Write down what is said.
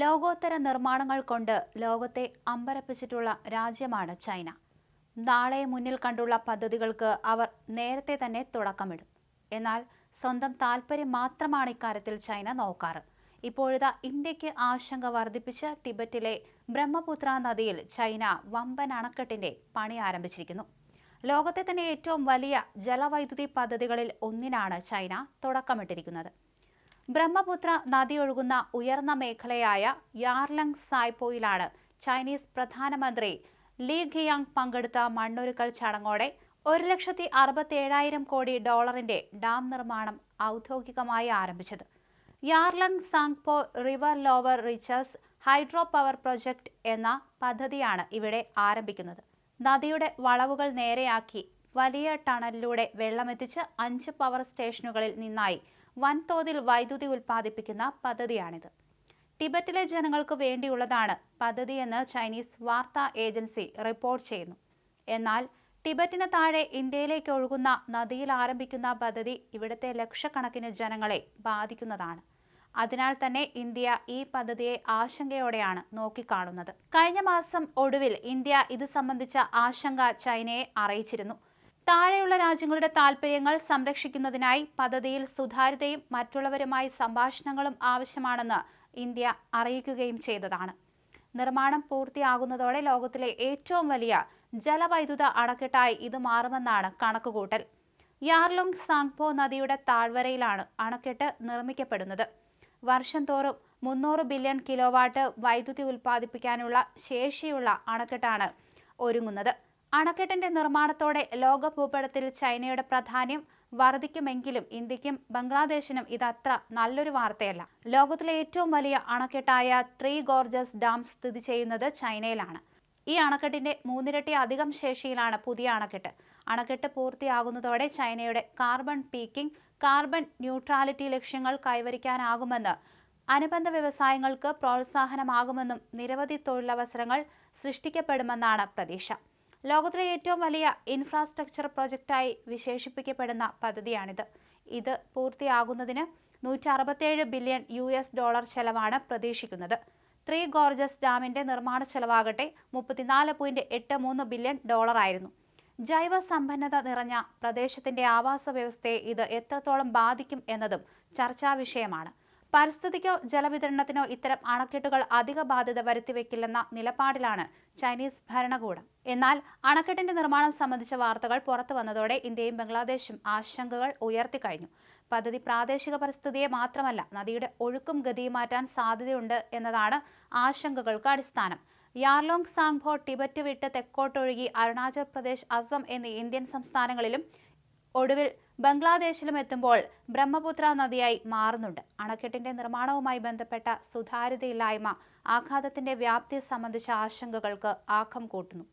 ലോകോത്തര നിർമ്മാണങ്ങൾ കൊണ്ട് ലോകത്തെ അമ്പരപ്പിച്ചിട്ടുള്ള രാജ്യമാണ് ചൈന. നാളെ മുന്നിൽ കണ്ടുള്ള പദ്ധതികൾക്ക് അവർ നേരത്തെ തന്നെ തുടക്കമിടും. എന്നാൽ സ്വന്തം താൽപ്പര്യം മാത്രമാണ് ഇക്കാര്യത്തിൽ ചൈന നോക്കാറ്. ഇപ്പോഴിതാ ഇന്ത്യയ്ക്ക് ആശങ്ക വർദ്ധിപ്പിച്ച് ടിബറ്റിലെ ബ്രഹ്മപുത്ര നദിയിൽ ചൈന വമ്പൻ അണക്കെട്ടിന്റെ പണി ആരംഭിച്ചിരിക്കുന്നു. ലോകത്തെ തന്നെ ഏറ്റവും വലിയ ജലവൈദ്യുതി പദ്ധതികളിൽ ഒന്നിനാണ് ചൈന തുടക്കമിട്ടിരിക്കുന്നത്. ബ്രഹ്മപുത്ര നദി ഒഴുകുന്ന ഉയർന്ന മേഖലയായ യാർലങ് സായ്പോയിലാണ് ചൈനീസ് പ്രധാനമന്ത്രി ലീ ഖിയാങ് പങ്കെടുത്ത മണ്ണൊരുക്കൽ ചടങ്ങോടെ ഒരു ലക്ഷത്തി അറുപത്തേഴായിരം കോടി ഡോളറിന്റെ ഡാം നിർമ്മാണം ഔദ്യോഗികമായി ആരംഭിച്ചത്. Yarlung Tsangpo river lower reaches hydro power project എന്ന പദ്ധതിയാണ് ഇവിടെ ആരംഭിക്കുന്നത്. നദിയുടെ വളവുകൾ നേരെയാക്കി വലിയ ടണലിലൂടെ വെള്ളമെത്തിച്ച് അഞ്ച് പവർ സ്റ്റേഷനുകളിൽ നിന്നായി വൻതോതിൽ വൈദ്യുതി ഉൽപ്പാദിപ്പിക്കുന്ന പദ്ധതിയാണിത്. ടിബറ്റിലെ ജനങ്ങൾക്ക് വേണ്ടിയുള്ളതാണ് പദ്ധതിയെന്ന് ചൈനീസ് വാർത്താ ഏജൻസി റിപ്പോർട്ട് ചെയ്യുന്നു. എന്നാൽ ടിബറ്റിന് താഴെ ഇന്ത്യയിലേക്ക് ഒഴുകുന്ന നദിയിൽ ആരംഭിക്കുന്ന പദ്ധതി ഇവിടുത്തെ ലക്ഷക്കണക്കിന് ജനങ്ങളെ ബാധിക്കുന്നതാണ്. അതിനാൽ തന്നെ ഇന്ത്യ ഈ പദ്ധതിയെ ആശങ്കയോടെയാണ് നോക്കിക്കാണുന്നത്. കഴിഞ്ഞ മാസം ഒടുവിൽ ഇന്ത്യ ഇത് സംബന്ധിച്ച ആശങ്ക ചൈനയെ അറിയിച്ചിരുന്നു. താഴെയുള്ള രാജ്യങ്ങളുടെ താൽപ്പര്യങ്ങൾ സംരക്ഷിക്കുന്നതിനായി പദ്ധതിയിൽ സുതാര്യതയും മറ്റുള്ളവരുമായി സംഭാഷണങ്ങളും ആവശ്യമാണെന്ന് ഇന്ത്യ അറിയിക്കുകയും ചെയ്തതാണ്. നിർമ്മാണം പൂർത്തിയാകുന്നതോടെ ലോകത്തിലെ ഏറ്റവും വലിയ ജലവൈദ്യുത അണക്കെട്ടായി ഇത് മാറുമെന്നാണ് കണക്കുകൂട്ടൽ. യാർലുങ് സാങ്പോ നദിയുടെ താഴ്വരയിലാണ് അണക്കെട്ട് നിർമ്മിക്കപ്പെടുന്നത്. വർഷം തോറും മുന്നൂറ് ബില്യൺ കിലോവാട്ട് വൈദ്യുതി ഉൽപ്പാദിപ്പിക്കാനുള്ള ശേഷിയുള്ള അണക്കെട്ടാണ് ഒരുങ്ങുന്നത്. അണക്കെട്ടിന്റെ നിർമ്മാണത്തോടെ ലോക ഭൂപടത്തിൽ ചൈനയുടെ പ്രാധാന്യം വർദ്ധിക്കുമെങ്കിലും ഇന്ത്യക്കും ബംഗ്ലാദേശിനും ഇതത്ര നല്ലൊരു വാർത്തയല്ല. ലോകത്തിലെ ഏറ്റവും വലിയ അണക്കെട്ടായ ത്രീ ഗോർജസ് ഡാം സ്ഥിതി ചെയ്യുന്നത് ചൈനയിലാണ്. ഈ അണക്കെട്ടിന്റെ മൂന്നിരട്ടി അധികം ശേഷിയിലാണ് പുതിയ അണക്കെട്ട്. അണക്കെട്ട് പൂർത്തിയാകുന്നതോടെ ചൈനയുടെ കാർബൺ പീക്കിംഗ് കാർബൺ ന്യൂട്രാലിറ്റി ലക്ഷ്യങ്ങൾ കൈവരിക്കാനാകുമെന്ന് അനുബന്ധ വ്യവസായങ്ങൾക്ക് പ്രോത്സാഹനമാകുമെന്നും നിരവധി തൊഴിലവസരങ്ങൾ സൃഷ്ടിക്കപ്പെടുമെന്നാണ് പ്രതീക്ഷ. ലോകത്തിലെ ഏറ്റവും വലിയ ഇൻഫ്രാസ്ട്രക്ചർ പ്രൊജക്റ്റായി വിശേഷിപ്പിക്കപ്പെടുന്ന പദ്ധതിയാണിത്. ഇത് പൂർത്തിയാകുന്നതിന് നൂറ്റി അറുപത്തേഴ് ബില്യൺ യു എസ് ഡോളർ ചെലവാണ് പ്രതീക്ഷിക്കുന്നത്. ത്രീ ഗോർജസ് ഡാമിന്റെ നിർമ്മാണ ചെലവാകട്ടെ മുപ്പത്തിനാല് പോയിന്റ് എട്ട് മൂന്ന് ബില്യൺ ഡോളറായിരുന്നു ജൈവ സമ്പന്നത നിറഞ്ഞ പ്രദേശത്തിന്റെ ആവാസ വ്യവസ്ഥയെ ഇത് എത്രത്തോളം ബാധിക്കും എന്നതും ചർച്ചാ വിഷയമാണ് പരിസ്ഥിതിക്കോ ജലവിതരണത്തിനോ ഇത്തരം അണക്കെട്ടുകൾ അധിക ബാധ്യത വരുത്തിവെക്കില്ലെന്ന നിലപാടിലാണ് ചൈനീസ് ഭരണകൂടം. എന്നാൽ അണക്കെട്ടിന്റെ നിർമ്മാണം സംബന്ധിച്ച വാർത്തകൾ പുറത്തു വന്നതോടെ ഇന്ത്യയും ബംഗ്ലാദേശും ആശങ്കകൾ ഉയർത്തിക്കഴിഞ്ഞു. പദ്ധതി പ്രാദേശിക പരിസ്ഥിതിയെ മാത്രമല്ല നദിയുടെ ഒഴുക്കും ഗതിയും മാറ്റാൻ സാധ്യതയുണ്ട് എന്നതാണ് ആശങ്കകൾക്ക് അടിസ്ഥാനം. യാർലോങ് സാങ്ഭോ ടിബറ്റ് വിട്ട് തെക്കോട്ടൊഴുകി അരുണാചൽ പ്രദേശ് അസം എന്നീ ഇന്ത്യൻ സംസ്ഥാനങ്ങളിലും ഒടുവിൽ ബംഗ്ലാദേശിലും എത്തുമ്പോൾ ബ്രഹ്മപുത്ര നദിയായി മാറുന്നുണ്ട്. അണക്കെട്ടിന്റെ നിർമ്മാണവുമായി ബന്ധപ്പെട്ട സുതാര്യതയില്ലായ്മ ആഘാതത്തിന്റെ വ്യാപ്തി സംബന്ധിച്ച ആശങ്കകൾക്ക് ആക്കം കൂട്ടുന്നു.